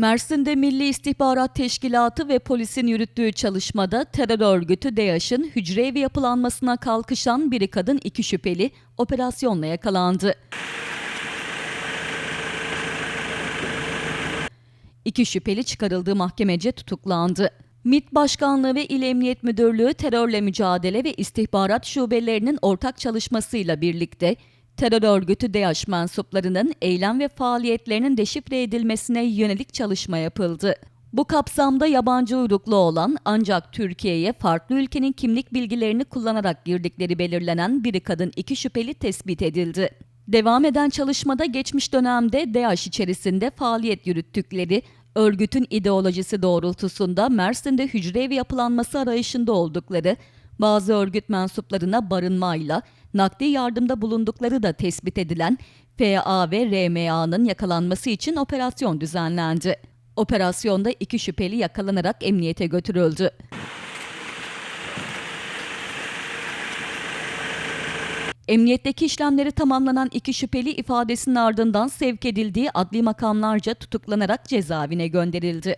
Mersin'de Milli İstihbarat Teşkilatı ve polisin yürüttüğü çalışmada terör örgütü DEAŞ'ın hücre evi yapılanmasına kalkışan biri kadın iki şüpheli operasyonla yakalandı. İki şüpheli çıkarıldığı mahkemece tutuklandı. MİT Başkanlığı ve İl Emniyet Müdürlüğü terörle mücadele ve istihbarat şubelerinin ortak çalışmasıyla birlikte terör örgütü DEAŞ mensuplarının eylem ve faaliyetlerinin deşifre edilmesine yönelik çalışma yapıldı. Bu kapsamda yabancı uyruklu olan ancak Türkiye'ye farklı ülkenin kimlik bilgilerini kullanarak girdikleri belirlenen biri kadın iki şüpheli tespit edildi. Devam eden çalışmada geçmiş dönemde DEAŞ içerisinde faaliyet yürüttükleri örgütün ideolojisi doğrultusunda Mersin'de hücre evi yapılanması arayışında oldukları, bazı örgüt mensuplarına barınmayla nakdi yardımda bulundukları da tespit edilen FA ve RMA'nın yakalanması için operasyon düzenlendi. Operasyonda iki şüpheli yakalanarak emniyete götürüldü. Emniyetteki işlemleri tamamlanan iki şüpheli ifadesinin ardından sevk edildiği adli makamlarca tutuklanarak cezaevine gönderildi.